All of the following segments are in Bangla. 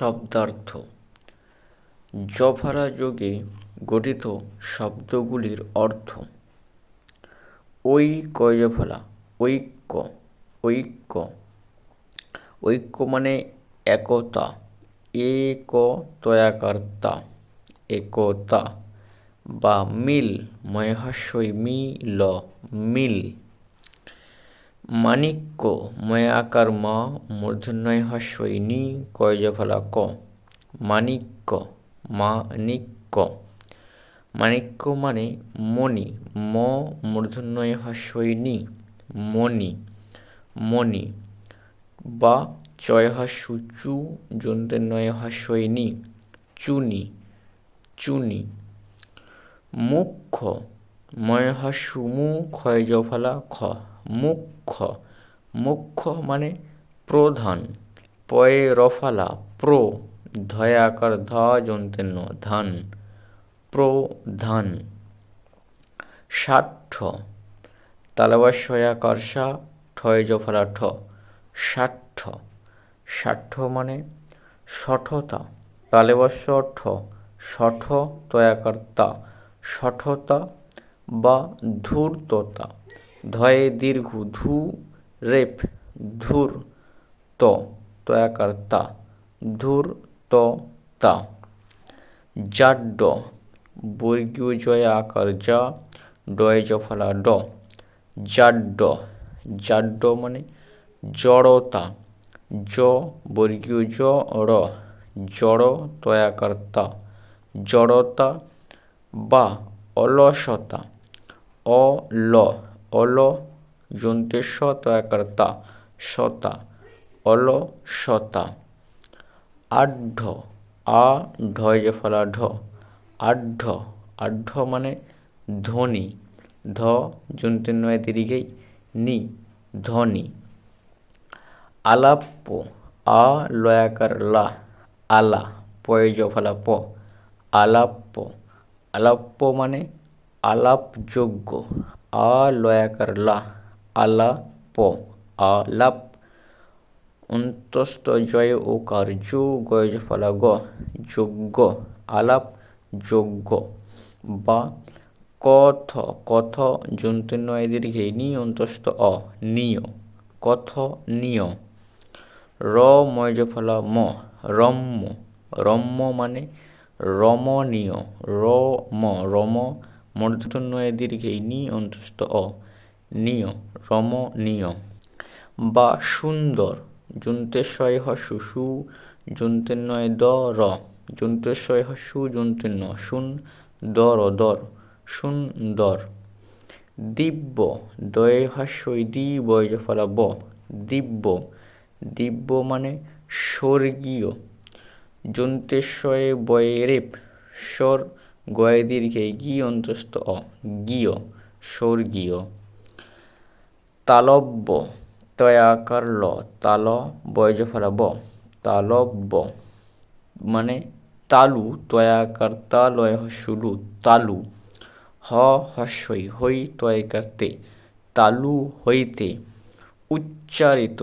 শব্দার্থ। জফলা যোগে গঠিত শব্দগুলির অর্থ ওই কয়জফলা ঐক্য ঐক্য। ঐক্য মানে একতা এক তয়াকার্তা একতা বা মিল ময়হাস্যই মিল মিল। মানিক্য ময় আকার মা মূর্ধন্যয় হাস্যই নি কয়জফলা ক মানিক্য মানিক্য। মানিক্য মানে মণি, ম মূর্ধন্যয় হাস্যই নি মণি। মণি বা চয় হাস্য চু যন্ত্রের হাস্যই নি চুনি। চুনি। মুখ্য ময় হাস্য মু ক্ষয় জফলা খ, মুখ্য। মুখ্য মানে প্রধান। পয়ে রফালা, প্র ধয় আকার ধ যন্ত্রের ধান। প্রধান। ষাঠ্য তালবাস্যয়াকার সা, ঠয় জফলা ঠ। ষাঠ্য ষাঠ্য মানে ষঠতা। তালেবাস্য ঠ, ষঠ, তয়াকার তা। ষঠতা বা ধূর্ততা। ধয়ে দীর্ঘ ধু, রেপ, ধুর, ত তয়াকার তা ধুর ত তা জাড্ড বর্গীয় জয় আকার যা, ডয় জফলা ড। জাড্ড জাড্ড মানে জড়তা। জ বর্গীয় জ র, জড় তয়াকার তা জড়তা বা অলসতা। অল অল যন্তেস্ব তয়াকার তা সতা অলসতা আঢ্য আ ঢয় যে ফলা ঢ আঢ্য আঢ্য মানে ধ্বনি ধ যন্ত্রের নয় দীর্ঘেই নি, ধ্বনি। আলাপ্য আ লয়াকার লা, আলা পয় ফলা প আলাপ্য আলাপ্য মানে আলাপযোগ্য। আ লয়াকার লা আলা প আলাপ অন্তস্থ জয় ওকার যু গয় ফলা গ যোগ্য আলাপ যোগ্য বা, কথ কথ যন্ত্রের নয় দীর্ঘে নি অন্তস্থ, অ, নিয়, কথ, নিয়। র ময় ফলা ম রম্য রম্য মানে রমণীয় র ম রম মূর্ধন্যয় দীর্ঘে নি অন্তস্থ অ নিয়। রমণীয় বা সুন্দর, যন্ত্রেশ্বয় হসু সু যন্ত্রের নয় দ র যন্ত্রেশ্বয় হসু যন্ত্রের ন শুন দর দর। সুন্দর দিব্য দয়ে হাস্যই দি বয় ফলা ব দিব্য। দিব্য মানে স্বর্গীয়। যন্ত্রেশ্বয়ে বয়ে রেপ স্বর গয়ে দীর্ঘে গি অন্তস্থ অ গীয়, স্বর্গীয়। তালব্য তয়াকার ল তাল বয়জ ফলা ব তালব্য মানে তালু তয়াকার তা লয় তালু। হ, হস্যই, হই তয়কার তে তালু হইতে উচ্চারিত।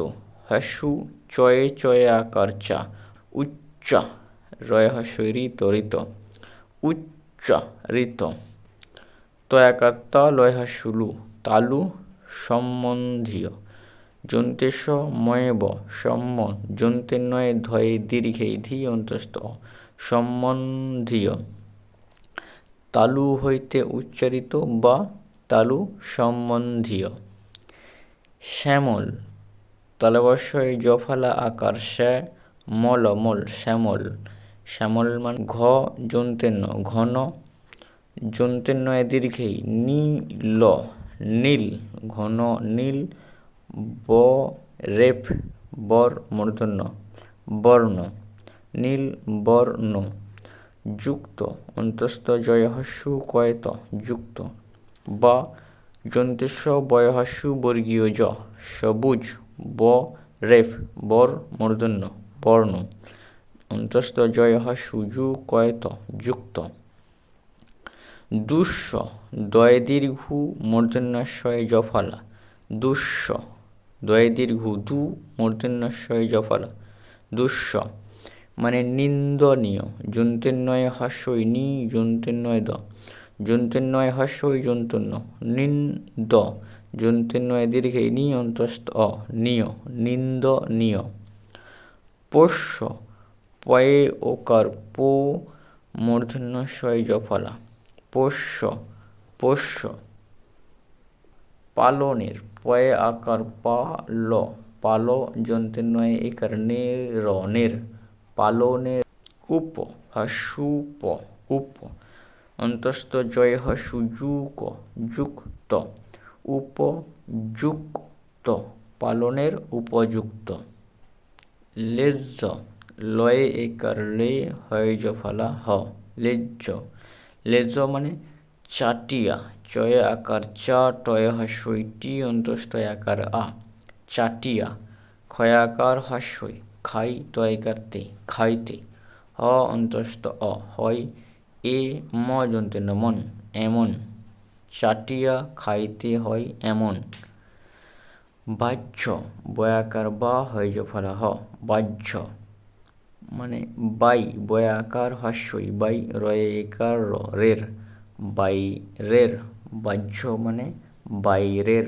হসু চয়ে চয়ে আকার চা উচ্চা, রয়, হস্যই ঋত ঋত উচ্চারিত তয়াকার তা লয় হস্যুলু তালু সম্বন্ধীয়। যন্তেশ ময়েব, সম্ম যন্তের নয় ধয়ে দীর্ঘে ধি অন্তস্থ, সম্বন্ধীয়। তালু হইতে উচ্চারিত বা, তালু সম্বন্ধীয়। শ্যামল তালবস্যই জফালা আকার শ্যা মল মল শ্যামল। শ্যামল মানে ঘ যন্তের ঘন যন্তের নয় দীর্ঘেই নীল নীল, ঘন নীল, ব, রেফ, বর মূর্ধন্য বর্ণ, নীল, বর্ণ, যুক্ত, অন্তস্থ, জয়হস্যু, কয়ত, যুক্ত, বা যন্তেস্ব বয়হস্যু, বর্গীয়, জ, সবুজ, ব, রেফ, বর মূর্ধন্য বর্ণ, অন্তস্থ, জয়হস্যু, যু, কয়ত, যুক্ত। দুঃস্ব দয় দীর্ঘ মূর্ধন্যাশয় জফলা। দুঃস্ব দয় দীর্ঘ দু মূর্ধন্যাশয় জফলা। দুঃস্ব মানে নিন্দনীয়। যন্ত্রের নয় হাস্যই নি যন্ত্রের নয় দ। যন্ত্রের নয় হাস্যই যন্তন্য নিন্দ যন্ত্রের নয় দীর্ঘে নি, অন্তস্থ, অ, নিয়, নিন্দনীয়। পোষ্য, পয়ে ওকার পো মূর্ধন্য শয় জফলা। পোষ্য পোষ্য। পালনের পয়ে আকার পা ল পালো যন্ত্রের নয় একার নে র নের পালনের উপ হাসুপ উপ। অন্তস্থ জয় হাসু যুক যুক্ত। উপযুক্ত পালনের উপযুক্ত। লেজ্জ, লয়ে একার লে হয় জফলা হ। লেজ্জ লেজ্জ মানে চাটিয়া, চয়ে আকার চা, টয় হাস্যই, টি অন্তস্থ আকার আ, চাটিয়া। ক্ষয়াকার হাস্যই, খাই তয়কার তে খাইতে। হ অন্তস্ত অ, হয় এ ম যন্ত্রের মন, এমন। চাটিয়া, খাইতে হয় এমন। বাহ্য বয়াকার বা হয় ফলা হ, বাহ্য। মানে বাই বয়াকার হাস্যই বাই রয়েকার রের বাই রের বাহ্য মানে বাইরের।